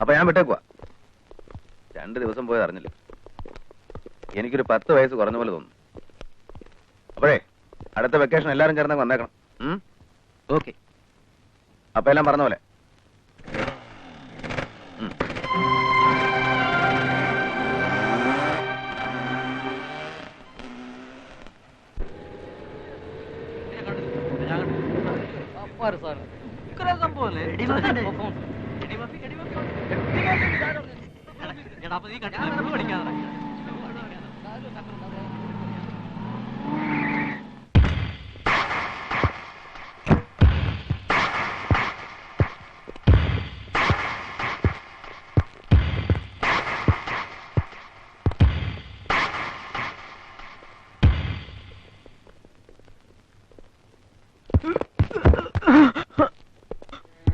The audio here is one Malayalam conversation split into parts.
അപ്പൊ ഞാൻ വിട്ടേക്കുവാ. രണ്ട് ദിവസം പോയത് അറിഞ്ഞില്ല. എനിക്കൊരു പത്ത് വയസ്സ് കുറഞ്ഞ പോലെ തോന്നുന്നു. അപ്പോഴേ അടുത്ത വെക്കേഷൻ എല്ലാരും ചേർന്ന് വന്നേക്കണം? ഓക്കെ. അപ്പൊ എല്ലാം പറഞ്ഞ പോലെ. ഉം.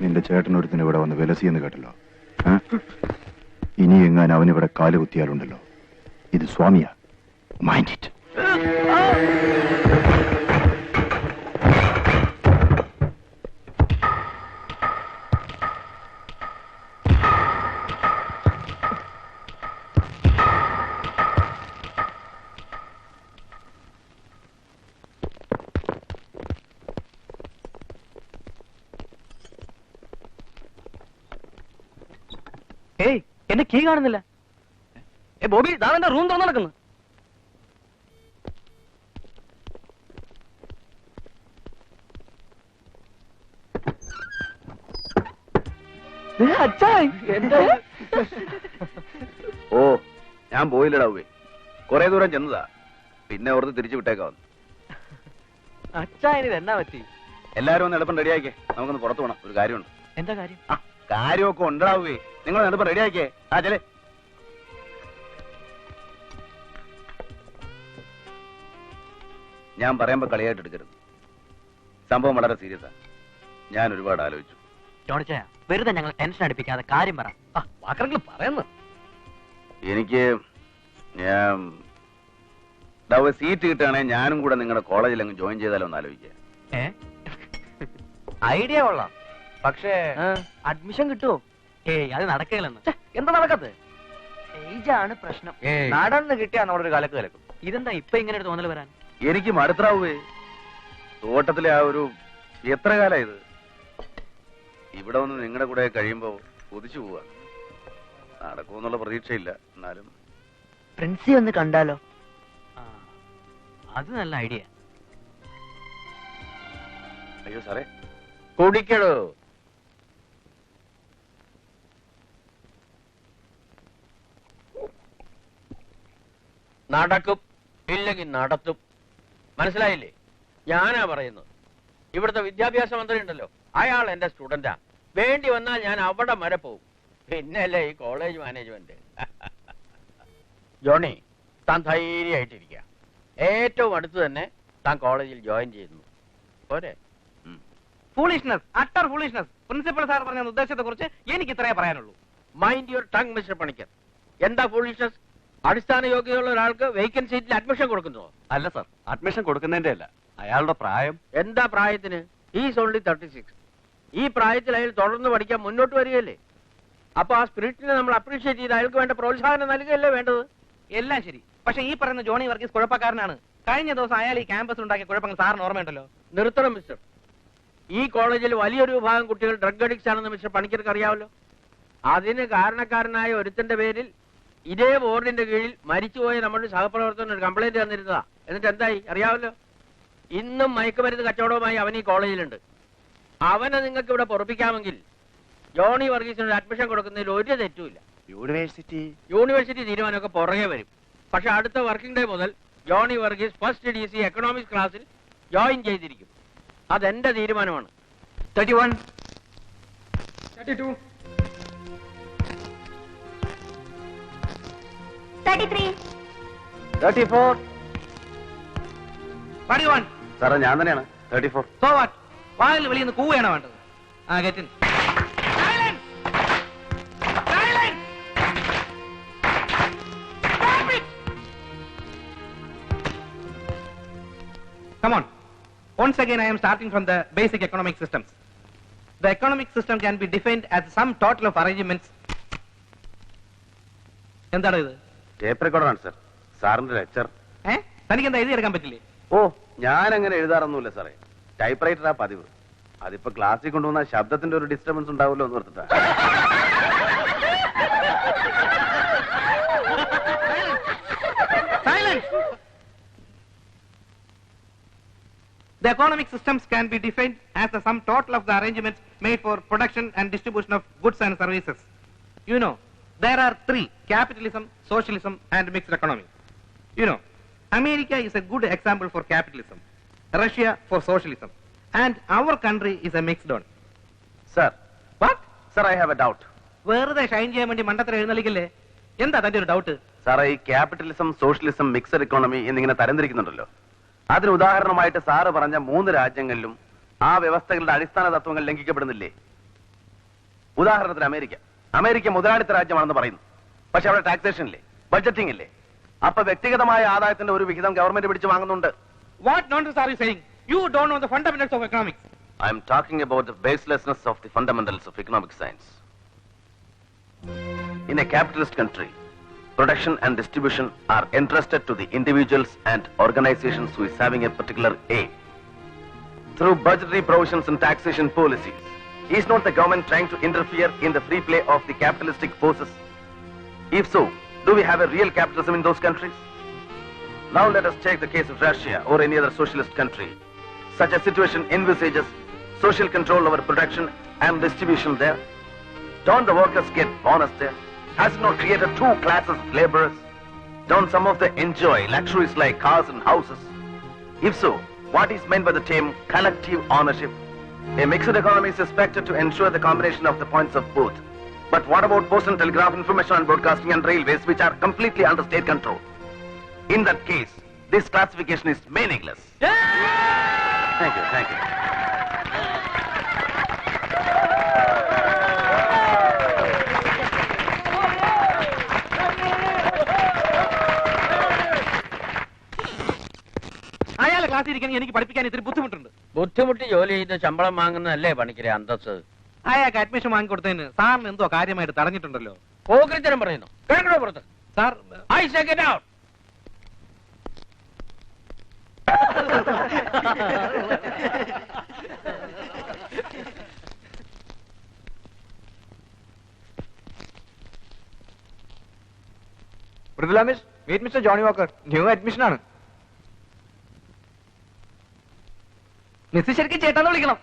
നിന്റെ ചേട്ടനൊരുത്തിന് ഇവിടെ വന്ന് വിലസിയെന്ന് കേട്ടല്ലോ. എങ്ങാൻ അവനിവിടെ കാൽ കുത്തിയാലുണ്ടല്ലോ. ഇത് സ്വാമിയാ. മൈൻഡ് ഇറ്റ് കീ കാണുന്നില്ല. ഏ ബോബി ദാവന്റെ റൂം തുറന്നു നടക്കുന്നു. ഓ ഞാൻ പോയില്ലടാ ഉവ്വേ. കുറെ ദൂരം ചെന്നതാ. പിന്നെ ഓർത്ത് തിരിച്ചു വിട്ടേക്കാവുന്നു അച്ഛാ ഇനി എന്നാ പറ്റി? എല്ലാരും ഒന്ന് എളുപ്പം റെഡിയാക്കേ നമുക്കൊന്ന് പുറത്തു പോകണം ഒരു കാര്യമുണ്ട്. എന്താ കാര്യം? ആ കാര്യമൊക്കെ ഉണ്ടാവുകയെ നിങ്ങൾ എളുപ്പം റെഡിയാക്കിയേ ആ ചെലേ. ഞാൻ പറയുമ്പോ കളിയായിട്ട് എടുക്കരുത്. സംഭവം വളരെ സീരിയസ് ആണ് ഞാൻ ഒരുപാട് ആലോചിച്ചു. വെറുതെ ഞങ്ങൾ ടെൻഷൻ അടിപ്പിക്കാതെ കാര്യം പറ. പറയുന്നു. എനിക്ക് ഞാൻ ദാ ഒരു സീറ്റ് കിട്ടുകയാണെങ്കിൽ ഞാനും കൂടെ നിങ്ങളുടെ കോളേജിൽ അങ്ങ് ജോയിൻ ചെയ്താലോ എന്ന് ആലോചിക്കുക ഐഡിയ കൊള്ളാം. പക്ഷേ അഡ്മിഷൻ കിട്ടുമോ ഏയ് അത് നടക്കില്ലെന്ന് എന്താ നടക്കത്ത്? ഏജാണ് പ്രശ്നം. നടന്ന് കിട്ടിയാ നമ്മളൊരു കലക്ക് കലക്കും. ഇതെന്താ ഇപ്പൊ ഇങ്ങനെ ഒരു തോന്നൽ വരാൻ? എനിക്ക് മടുത്തറാവേ തോട്ടത്തിലെ ആ ഒരു എത്ര കാലം ഇത്? ഇവിടെ വന്ന് നിങ്ങളുടെ കൂടെ കഴിയുമ്പോ കൊതിച്ചു പോവാ. നടക്കുമെന്നുള്ള പ്രതീക്ഷയില്ല എന്നാലും. പ്രിൻസി ഒന്ന് കണ്ടാലോ? ആ, അത് നല്ല ഐഡിയ. അയ്യോ സാറേ. കുടിക്കടോ. നടക്കും ഇല്ലെങ്കിൽ നടത്തും. മനസ്സിലായില്ലേ? ഞാനാ പറയുന്നത്. ഇവിടുത്തെ വിദ്യാഭ്യാസ മന്ത്രി ഉണ്ടല്ലോ. അയാൾ എന്റെ സ്റ്റുഡന്റാ. വേണ്ടി വന്നാൽ ഞാൻ അവിടെ വരെ പോകും. പിന്നല്ലേ ഈ കോളേജ് മാനേജ്മെന്റ്. ജോണി താൻ ധൈര്യമായിട്ടിരിക്കുക. ഏറ്റവും അടുത്ത് തന്നെ താൻ കോളേജിൽ ജോയിൻ ചെയ്യുന്നു. പോരെ? Foolishness utter foolishness principal sir പറഞ്ഞ ഉദ്ദേശത്തെ കുറിച്ച് എനിക്ക് ഇത്രേ പറയാനുള്ളൂ. Mind your tongue mister Panicker. എന്താ ഫൂളിഷ്നസ് അടിസ്ഥാന യോഗ്യതയുള്ള ഒരാൾക്ക് വേക്കന്റ് സീറ്റിൽ അഡ്മിഷൻ കൊടുക്കുന്നു അല്ല സർ അഡ്മിഷൻ കൊടുക്കുന്നതിന്റെ അല്ല. അയാളുടെ പ്രായം. എന്താ പ്രായത്തിന്? ഈസ് ഓൺലി തേർട്ടി സിക്സ് ഈ പ്രായത്തിൽ അയാൾ തുടർന്ന് പഠിക്കാൻ മുന്നോട്ട് വരികയല്ലേ? അപ്പൊ ആ സ്പിരിറ്റിനെ നമ്മൾ അപ്രീഷിയേറ്റ് ചെയ്ത് അയാൾക്ക് വേണ്ട പ്രോത്സാഹനം നൽകുകയല്ലേ വേണ്ടത്? എല്ലാം ശരി. പക്ഷെ ഈ പറയുന്ന ജോണി വർഗീസ് കുഴപ്പക്കാരനാണ്. കഴിഞ്ഞ ദിവസം അയാൾ ഈ ക്യാമ്പസിൽ ഉണ്ടാക്കിയ കുഴപ്പങ്ങൾ സാറിന് ഓർമ്മയുണ്ടല്ലോ? നിർത്തണം മിസ്റ്റർ ഈ കോളേജിൽ വലിയൊരു വിഭാഗം കുട്ടികൾ ഡ്രഗ് അഡിക്ട്സ് ആണെന്ന് മിസ്റ്റർ പണിക്കർക്ക് അറിയാമല്ലോ. അതിന് കാരണക്കാരനായ ഒരുത്തന്റെ പേരിൽ ഇതേ ബോർഡിന്റെ കീഴിൽ മരിച്ചുപോയ നമ്മുടെ സഹപ്രവർത്തകൻ ഒരു കംപ്ലൈന്റ് തന്നിരുന്നതാ. എന്നിട്ട് എന്തായി? അറിയാമല്ലോ? ഇന്നും മയക്കുമരുന്ന് കച്ചവടവുമായി അവൻ ഈ കോളേജിലുണ്ട്. അവനെ നിങ്ങൾക്ക് ഇവിടെ പൊറപ്പിക്കാമെങ്കിൽ ജോണി വർഗീസിന് ഒരു അഡ്മിഷൻ കൊടുക്കുന്നതിൽ ഒരു തെറ്റുമില്ല. യൂണിവേഴ്സിറ്റി യൂണിവേഴ്സിറ്റി തീരുമാനമൊക്കെ പുറകെ വരും. പക്ഷെ അടുത്ത വർക്കിംഗ് ഡേ മുതൽ Johnny Varghese first D C economics ക്ലാസ്സിൽ ജോയിൻ ചെയ്തിരിക്കും. അതെന്റെ തീരുമാനമാണ്. Thirty one thirty three thirty four സാറേ ഞാൻ തന്നെയാണ് തേർട്ടി ഫോർ സോ വാട്ട് വാതിൽ വെളിയിൽ നിന്ന് കൂവയാണ് വേണ്ടത് ആ ഗെറ്റിൻ Come on. Once again, I am starting from the basic economic systems. The economic system can be defined as some total of arrangements എന്താണ് ഇത് ടേപ്പ് റെക്കോർഡറാണ് സാർ സാറിന്റെ ലെക്ചർ തനിക്ക് എന്താ എഴുതിയെടുക്കാൻ പറ്റില്ലേ ഓ ഞാൻ അങ്ങനെ എഴുതാറൊന്നുമില്ല സാറേ ടൈപ്പ് റൈറ്ററാ പതിവ് അതിപ്പോ ക്ലാസ്സിൽ കൊണ്ടുവന്ന ശബ്ദത്തിന്റെ ഒരു ഡിസ്റ്റർബൻസ് ഉണ്ടാവുമല്ലോ എന്ന് ഓർത്തിട്ടാ The economic systems can be defined as the sum total of the arrangements made for production and distribution of goods and services. You know, there are three, capitalism, socialism and mixed economy. You know, America is a good example for capitalism, Russia for socialism, and our country is a mixed one. Sir, What? Sir, I have a doubt. വെറുതെ ഷൈൻ ചെയ്യാൻ വേണ്ടി മണ്ടത്തിൽ എഴുന്നള്ളിക്കല്ലേ എന്താ തന്റെ ഒരു ഡൗട്ട് സാറേ ഈ ക്യാപിറ്റലിസം സോഷ്യലിസം മിക്സഡ് എക്കോണമി എന്നിങ്ങനെ തരംതിരിക്കുന്നുണ്ടല്ലോ അതിന് ഉദാഹരണമായിട്ട് സാറ് പറഞ്ഞ മൂന്ന് രാജ്യങ്ങളിലും ആ വ്യവസ്ഥകളുടെ അടിസ്ഥാന തത്വങ്ങൾ ലംഘിക്കപ്പെടുന്നില്ലേ ഉദാഹരണത്തിന് അമേരിക്ക അമേരിക്ക മുതലാളിത്ത രാജ്യമാണെന്ന് പറയുന്നു. പക്ഷെ അവിടെ ടാക്സേഷൻ ഇല്ലേ? ബഡ്ജറ്റിംഗ് ഇല്ലേ? അപ്പൊ വ്യക്തിഗതമായ ആദായത്തിന്റെ ഒരു വിഹിതം ഗവൺമെന്റ് പിടിച്ചു വാങ്ങുന്നുണ്ട്. Production and distribution are interested to the individuals and organisations who is having a particular a through budgetary provisions and taxation policies is not the government trying to interfere in the free play of the capitalistic forces? If so, do we have a real capitalism in those countries? Now let us take the case of Russia or any other socialist country. Such a situation envisages social control over production and distribution there. Don't the workers get bonus there? Has it not created two classes of laborers? Don't some of them enjoy luxuries like cars and houses? If so, what is meant by the term collective ownership? A mixed economy is expected to ensure the combination of the points of both. But what about post and telegraph information and broadcasting and railways which are completely under state control? In that case, this classification is meaningless. Thank you, thank you. അയാളെ എനിക്ക് പഠിപ്പിക്കാൻ ഇത്തിരി ബുദ്ധിമുട്ടുണ്ട്. ബുദ്ധിമുട്ടി ജോലി ചെയ്ത് ശമ്പളം വാങ്ങുന്നതല്ലേ പണിക്കരെ അന്തസ് അയാൾക്ക് അഡ്മിഷൻ വാങ്ങിക്കൊടുത്തതിന് സാറിന് എന്തോ കാര്യമായിട്ട് തടഞ്ഞിട്ടുണ്ടല്ലോ. പറയുന്നു. കേൾക്കണോ പുറത്ത്? Sir I second out Mridula miss meet mister Johnny Walker new admission ആണ്. മിസ് ശരിക്കും ചേട്ടാന്ന് വിളിക്കണം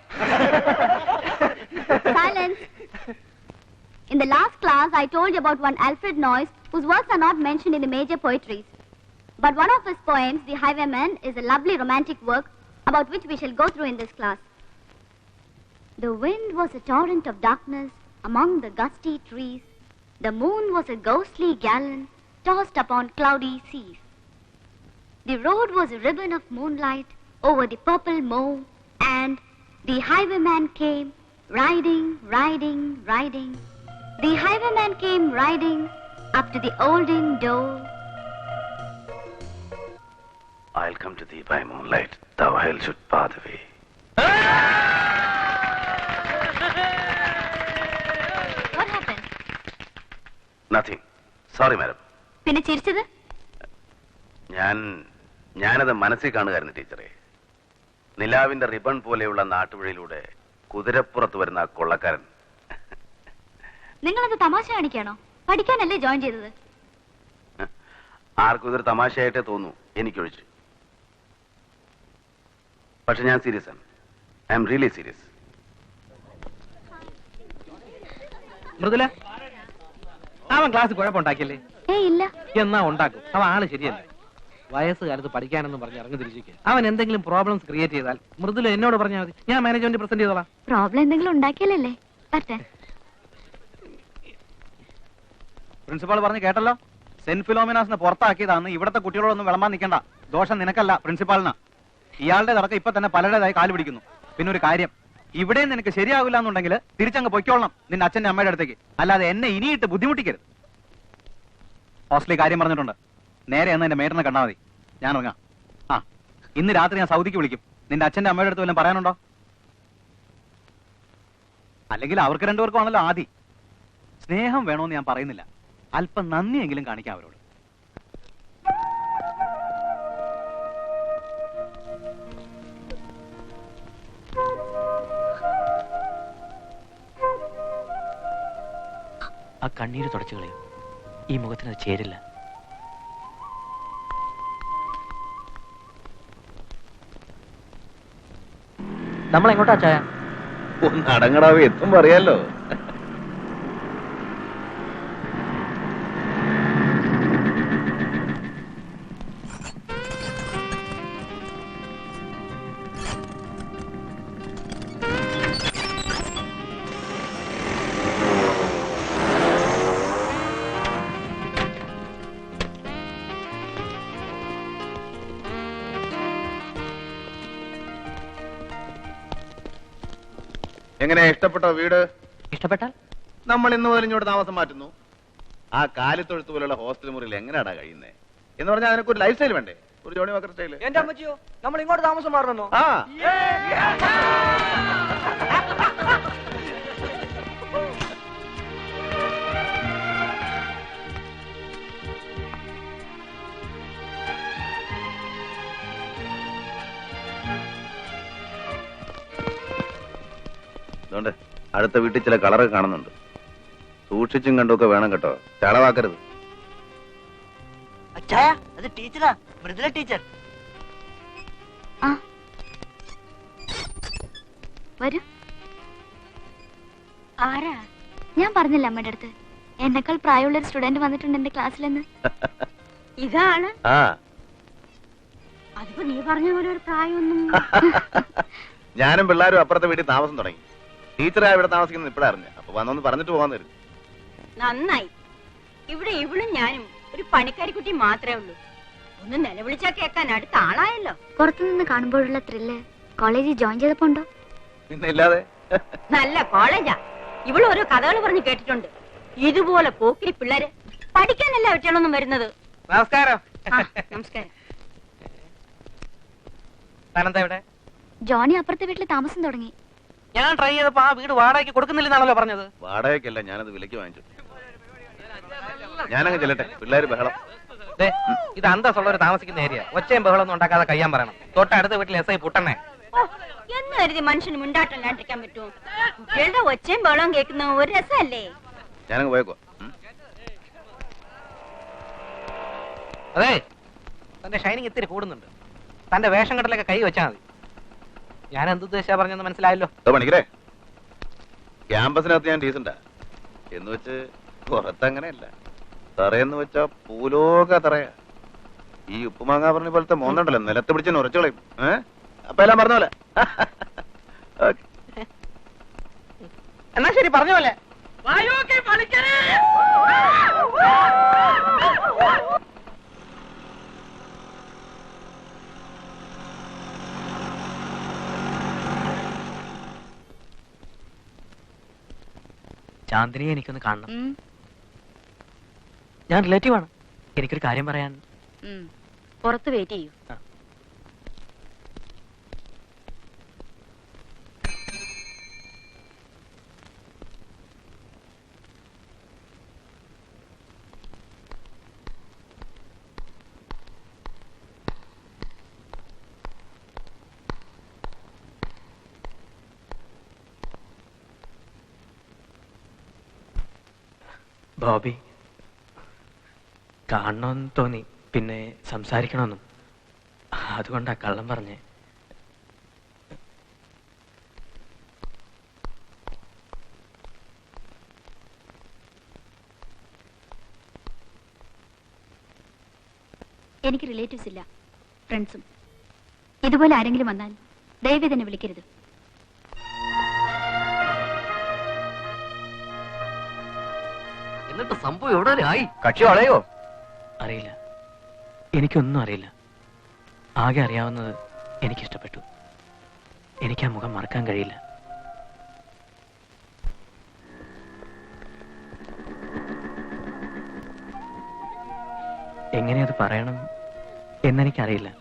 Silence. In the last class, I told you about one Alfred Noyes, whose works are not mentioned in the major poetries. But one of his poems, The Highwayman, is a lovely romantic work about which we shall go through in this class. The wind was a torrent of darkness among the gusty trees. The moon was a ghostly galleon tossed upon cloudy seas. The road was a ribbon of moonlight over the purple moor, and the highwayman came riding, riding, riding. The highwayman came riding up to the old inn door. I'll come to thee by moonlight, thou hell should part away. What happened? Nothing. Sorry, madam. പിന്നെ ചിരിച്ചത് ഞാൻ ഞാനത് മനസ്സിൽ കാണുകയായിരുന്നു ടീച്ചറെ നിലാവിന്റെ റിബൺ പോലെയുള്ള നാട്ടുവഴിയിലൂടെ കുതിരപ്പുറത്ത് വരുന്ന ആ കൊള്ളക്കാരൻ. നിങ്ങളത് തമാശ കാണിക്കാണോ? പഠിക്കാനല്ലേ ജോയിൻ ചെയ്തത്? ആർക്കും ഇതൊരു തമാശയായിട്ടേ തോന്നൂ എനിക്കൊഴിച്ച്. പക്ഷെ ഞാൻ സീരിയസ് ആണ്. I'm really serious Mridula അവൻ ക്ലാസ് കുഴപ്പമുണ്ടാക്കിയല്ലേ? ഏ ഇല്ല. എന്നാ ഉണ്ടാക്കും? അവൻ ആൾ ശരിയല്ല. വയസ്സുകാലത്ത് പഠിക്കാനെന്ന് പറഞ്ഞ് ഇറങ്ങി തിരിച്ചിരിക്കുക. അവൻ എന്തെങ്കിലും പ്രോബ്ലംസ് ക്രിയേറ്റ് ചെയ്താൽ മൃദുല എന്നോട് പറഞ്ഞാൽ മതി. ഞാൻ മാനേജ്മെന്റ് പ്രസന്റ് ചെയ്തോളാം. പ്രോബ്ലം എന്തെങ്കിലും ഉണ്ടാക്കിയല്ലേ പറ്റേ പ്രിൻസിപ്പാൾ പറഞ്ഞു കേട്ടല്ലോ? സെന്റ് ഫിലോമിനാസിനെ പുറത്താക്കിയതാണ് ഇവിടത്തെ കുട്ടികളോടൊന്നും വിളമ്പാൻ നിൽക്കണ്ട. ദോഷം നിനക്കല്ല പ്രിൻസിപ്പാളിന്. ഇയാളുടെ തടക്കം ഇപ്പൊ തന്നെ പലരുടേതായി കാൽ പിടിക്കുന്നു. പിന്നെ ഒരു കാര്യം. ഇവിടെ നിനക്ക് ശരിയാവില്ല എന്നുണ്ടെങ്കിൽ തിരിച്ചങ്ങ് പൊയ്ക്കോളണം നിന്റെ അച്ഛന്റെ അമ്മയുടെ അടുത്തേക്ക്. അല്ലാതെ എന്നെ ഇനിയിട്ട് ബുദ്ധിമുട്ടിക്കരുത്. ഹോസ്റ്റലി കാര്യം പറഞ്ഞിട്ടുണ്ട്. നേരെ എന്ന് എന്റെ മേടിനെ കണ്ടാൽ മതി. ഞാൻ ഇറങ്ങാം ആ ഇന്ന് രാത്രി ഞാൻ സൗദിക്ക് വിളിക്കും. നിന്റെ അച്ഛന്റെ അമ്മയുടെ അടുത്ത് വല്ലതും പറയാനുണ്ടോ? അല്ലെങ്കിൽ അവർക്ക് രണ്ടുപേർക്കും ആണല്ലോ ആദി. സ്നേഹം വേണമെന്ന് ഞാൻ പറയുന്നില്ല. അല്പം നന്ദിയെങ്കിലും കാണിക്കാം അവരോട്. ആ കണ്ണീര് തുടച്ചു കളയും. ഈ മുഖത്തിനത് ചേരില്ല. നമ്മൾ എങ്ങോട്ടാ ചായ അടങ്ങടാവ് എത്തും അറിയാലോ എങ്ങനെ ഇഷ്ടപ്പെട്ടോ വീട്? ഇഷ്ടപ്പെട്ടാൽ? നമ്മൾ ഇന്ന് മുതൽ ഇങ്ങോട്ട് താമസം മാറ്റുന്നു. ആ കാലിത്തൊഴുത്ത് പോലുള്ള ഹോസ്റ്റൽ മുറിയിൽ എങ്ങനെയാടാ കഴിയുന്നേ? എന്ന് പറഞ്ഞാൽ അതിനൊക്കെ ഒരു ലൈഫ് സ്റ്റൈൽ വേണ്ടേ? ഒരു ജോണി വാക്കർ സ്റ്റൈൽ എന്റെ അമ്മച്ചിയോ? നമ്മൾ ഇങ്ങോട്ട് താമസം മാറണമെന്നോ ആ. അതുകൊണ്ട് അടുത്ത വീട്ടിൽ ചില കളറൊക്കെ കാണുന്നുണ്ട്. സൂക്ഷിച്ചും കണ്ടുമൊക്കെ വേണം കേട്ടോ. ചളവാക്കരുത്. അത് ടീച്ചറാ. മൃദുല ടീച്ചർ. ആ. വരൂ. ആരാ? ഞാൻ പറഞ്ഞില്ല അമ്മയുടെ അടുത്ത്. എന്നെക്കാൾ പ്രായമുള്ള ഒരു സ്റ്റുഡന്റ് വന്നിട്ടുണ്ട് എന്റെ ക്ലാസ്സിലെന്ന്. ഇതാണ് ആ. അതിപ്പോ നീ പറഞ്ഞ പോലെ ഒരു പ്രായമൊന്നും ഞാനും പിള്ളേരും അപ്പുറത്തെ വീട്ടിൽ താമസം തുടങ്ങി. ടീച്ചറാ ഇവിടെ താമസിക്കുന്നത് ഇപ്പഴാ അറിഞ്ഞ അപ്പൊ വന്നൊന്ന് പറഞ്ഞിട്ട് പോകാൻ തരും. നന്നായി. ഇവിടെ ഇവളും ഞാനും ഒരു പണിക്കാരിക്കുട്ടി മാത്രമേ ഉള്ളൂ. ഒന്ന് നിലവിളിച്ചാ കേൾക്കാൻ അടുത്ത ആളായല്ലോ. പുറത്തുനിന്ന് കാണുമ്പോഴുള്ള ത്രില്ല് കോളേജിൽ ജോയിൻ ചെയ്തപ്പോ ഉണ്ടോ? പിന്നെ ഇല്ലാതെ? നല്ല കോളേജാ ഇവൾ ഓരോ കഥകൾ പറഞ്ഞു കേട്ടിട്ടുണ്ട്. ഇതുപോലെ പോക്കിരി പിള്ളേര് പഠിക്കാനല്ല ഒറ്റയാളൊന്നും വരുന്നത്? നമസ്കാരം. ആ, നമസ്കാരം. താനെന്താ ഇവിടെ ജോണി അപ്പുറത്തെ വീട്ടിൽ താമസം തുടങ്ങി. ഞാൻ ട്രൈ ചെയ്തപ്പോ ആ വീട് വാടകയ്ക്ക് കൊടുക്കുന്നില്ലെന്നാണല്ലോ പറഞ്ഞത്. വാടകയ്ക്കല്ല ഞാനത് വിലക്ക് വാങ്ങിച്ചു. ഞാനങ്ങ് ചെല്ലട്ടെ. പിള്ളേര് ബഹളം. ദേ, ഇത് അന്തസ്സുള്ളവർ താമസിക്കുന്ന ഏരിയ ഒച്ചയും ബഹളൊന്നും ഉണ്ടാക്കാതെ കഴിയാൻ പറയണം. തൊട്ടടുത്ത വീട്ടിൽ എസ് ഐ പുട്ടണ്ണേ എന്ന് കരുതി മനുഷ്യന് മിണ്ടാട്ടല്ലാണ്ടിരിക്കാൻ പറ്റുമോ? കുട്ടികളുടെ ഒച്ചയും ബഹളവും കേൾക്കുന്ന ഒരു രസമല്ലേ? ഞാനങ്ങ് പോയേക്കോ. അതെ തന്റെ ഷൈനിങ് ഇത്തിരി കൂടുന്നുണ്ട്. തന്റെ വേഷം കെട്ടലൊക്കെ കൈ വെച്ചാൽ മതി. ഞാൻ എന്ത് ഉദ്ദേശ പറഞ്ഞെന്ന് മനസ്സിലായല്ലോ. പണിക്കരെ ക്യാമ്പസിനകത്ത് ഞാൻ ഡീസന്റാ. എന്ന് വെച്ച് പുറത്തങ്ങനെയല്ല. തറയെന്ന് വെച്ചാ പൂലോക തറയാ. ഈ ഉപ്പുമാങ്ങാ പറഞ്ഞ പോലത്തെ മോന്നുണ്ടല്ലോ നിലത്ത് പിടിച്ച് ഉറച്ചുകളയും അപ്പൊ എല്ലാം പറഞ്ഞ പോലെ. ഓക്കേ. എന്നാ ശരി പറഞ്ഞ പോലെ. ചാന്ദിനിയെ എനിക്കൊന്ന് കാണണം. ഞാൻ റിലേറ്റീവ് ആണ്. എനിക്കൊരു കാര്യം പറയാൻ പുറത്ത് വെയിറ്റ് ചെയ്യൂ. ബോബി കാണണമെന്ന് തോന്നി. പിന്നെ സംസാരിക്കണമെന്നും. അതുകൊണ്ടാ കള്ളം പറഞ്ഞേ. എനിക്ക് റിലേറ്റീവ്സ് ഇല്ല. ഫ്രണ്ട്സും ഇതുപോലെ ആരെങ്കിലും വന്നാൽ ദയവേ തന്നെ വിളിക്കരുത്. സംഭവം എവിടെ ആയി. കക്ഷി വളയോ? അറിയില്ല. എനിക്കൊന്നും അറിയില്ല. ആകെ അറിയാവുന്നത് എനിക്കിഷ്ടപ്പെട്ടു. എനിക്ക് ആ മുഖം മറക്കാൻ കഴിയില്ല. എങ്ങനെയത് പറയണം എന്നെനിക്കറിയില്ല.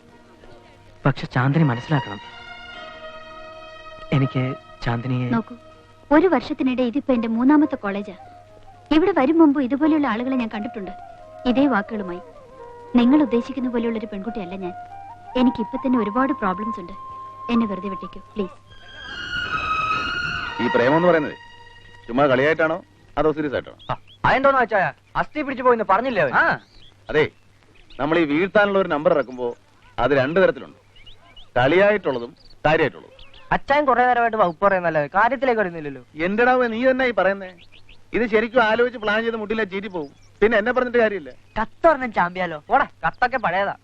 പക്ഷെ ചാന്ദിനി മനസ്സിലാക്കണം. എനിക്ക് ചാന്ദിനിയെ നോക്കൂ ഒരു വർഷത്തിനിടെ ഇതിപ്പോ എന്റെ മൂന്നാമത്തെ കോളേജാ. ഇവിടെ വരും മുമ്പ് ഇതുപോലെയുള്ള ആളുകളെ ഞാൻ കണ്ടിട്ടുണ്ട്. ഇതേ വാക്കുകളുമായി. നിങ്ങൾ ഉദ്ദേശിക്കുന്ന പോലെയുള്ള ഒരു പെൺകുട്ടിയല്ല ഞാൻ. എനിക്ക് ഇപ്പൊ തന്നെ ഒരുപാട് പ്രോബ്ലംസ് ഉണ്ട്. എന്നെ വെറുതെ വിട്ടേക്കൂ. പ്ലീസ് ഈ പ്രേമം എന്ന് പറയുന്നത് ചുമ്മാ കളിയായിട്ടാണോ? അതോ സീരിയസ് ആയിട്ടാണോ അതെന്തോന്ന് അസ്ഥി പിടിച്ചു പോയിന്ന് പറഞ്ഞില്ലേ അവൻ? അതെ. നമ്മൾ ഈ വീഴ്ത്താനുള്ള ഒരു നമ്പർ ഇറക്കുമ്പോ അത് രണ്ടു തരത്തിലുണ്ട്. കളിയായിട്ടുള്ളതും കാര്യമായിട്ടുള്ളതും അച്ചായൻ കുറെ നേരമായിട്ട് വകുപ്പ് പറയുന്നല്ലേ? കാര്യത്തിലേക്ക് വരുന്നില്ലല്ലോ. എന്റെ നീ തന്നെ ഈ പറയുന്നേ. ഇത് ശരിക്കും ആലോചിച്ച് പ്ലാൻ ചെയ്ത് മുട്ടില്ല ചീറ്റി പോകും പിന്നെ എന്നെ പറഞ്ഞിട്ട് കാര്യമില്ല. കത്തൊരെണ്ണം ചാമ്പ്യാലോ? ഓടാ കത്തൊക്കെ പഴയതാ.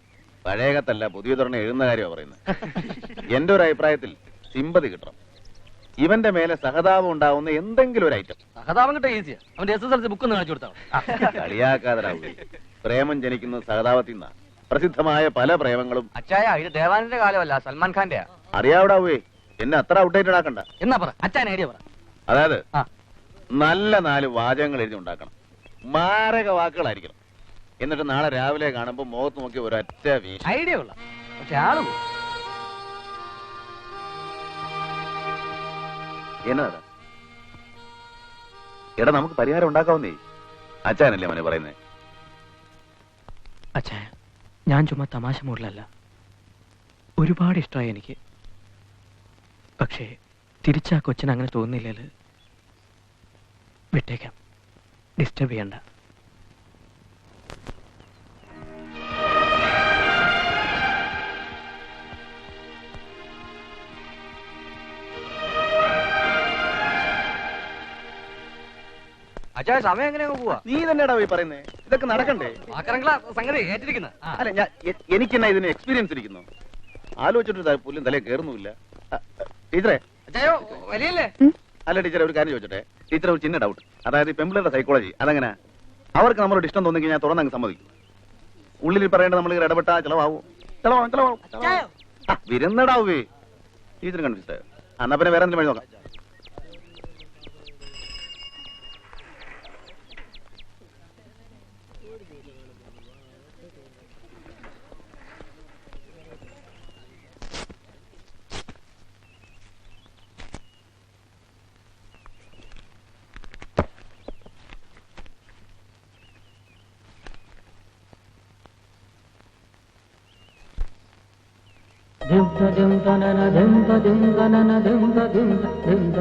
പഴയ കത്തല്ല പുതിയ തുറന്ന് എഴുതുന്ന കാര്യമാണ് പറയുന്നത് എന്റെ ഒരു അഭിപ്രായത്തിൽ സിമ്പതി കിട്ടണം. ഇവന്റെ മേലെ സഹതാപം ഉണ്ടാവുന്ന എന്തെങ്കിലും ഒരു ഐറ്റം സഹതാപം കിട്ടാ ഈസിയാ അവന്റെ S S L C book ഒന്ന് കാണിച്ചു കൊടുത്താ കളിയാക്കാതെ പ്രേമം ജനിക്കുന്ന സഹതാപത്തിൽ നിന്നാ. പ്രസിദ്ധമായ പല പ്രേമങ്ങളും. അച്ചായ ഇത് ദേവാനന്റെ കാലമല്ല സൽമാൻ ഖാന്റെയാ. അറിയാവിടാവേ എന്നെ അത്ര ഔട്ട്ഡേറ്റഡ് ആക്കണ്ട. എന്നാ പറ അച്ഛൻ ഐഡിയ പറ. അതായത് ആ. നല്ല നാല് വാചകങ്ങൾ എഴുതി ഉണ്ടാക്കണം. മാരക വാക്കുകളായിരിക്കണം എന്നിട്ട് നാളെ രാവിലെ കാണുമ്പോൾ മുഖത്ത് നോക്കി ഒരൊറ്റ വീശ്. ഐഡിയ കൊള്ളാം. പക്ഷെ ആൾ എന്നതാ? എടാ നമുക്ക് പരിഹാരം ഉണ്ടാക്കാവുന്നേ. അച്ഛനല്ലേ മോനെ പറയുന്നേ? അച്ഛാ ഞാൻ ചുമ്മാ തമാശ മൂടിലല്ല ഒരുപാട് ഇഷ്ടമായി എനിക്ക്. പക്ഷേ തിരിച്ചാ കൊച്ചിന് അങ്ങനെ തോന്നുന്നില്ലല്ലോ. വിട്ടേക്കാം. ഡിസ്റ്റർബ് ചെയ്യണ്ട. അച്ചായ സമയം എങ്ങനെ പോവാ? നീ തന്നെയാടാ പോയി പറയുന്നേ. ഇതൊക്കെ നടക്കണ്ടേ? ആക്കറങ്ങളാ സംഗതി ഏറ്റിരിക്കുന്ന. അല്ല ഞാൻ എനിക്ക് എനിക്കെന്നാ ഇതിന് എക്സ്പീരിയൻസ് ഇരിക്കുന്നു? ആലോചിച്ചിട്ട് ത- പുല്ലും തലേ കയറുന്നുമില്ല. ടീച്ചറെ. അച്ചായോ വലിയല്ലേ? അല്ല ടീച്ചറെ ഒരു കാര്യം ചോദിച്ചോട്ടെ? ടീച്ചറെ ഒരു ചിന്ന ഡൗട്ട് അതായത് ഈ പെമ്പിളുടെ സൈക്കോളജി അതെങ്ങനെ? അവർക്ക് നമ്മളോട് ഇഷ്ടം തോന്നി കഴിഞ്ഞാൽ തുറന്നങ്ങ് സമ്മതിക്കും. ഉള്ളിൽ പറയേണ്ട നമ്മൾ ഇടപെട്ടാ ചിലവാകും ചിലവാകും. ആ, വിരുന്നടാവേ ടീച്ചർ കൺഫ്യൂസ് ആയോ? എന്നാ പിന്നെ വേറെ എന്തെങ്കിലും വഴി നോക്കാം. Dim da na na dim da dim da na na dim da dim da dim da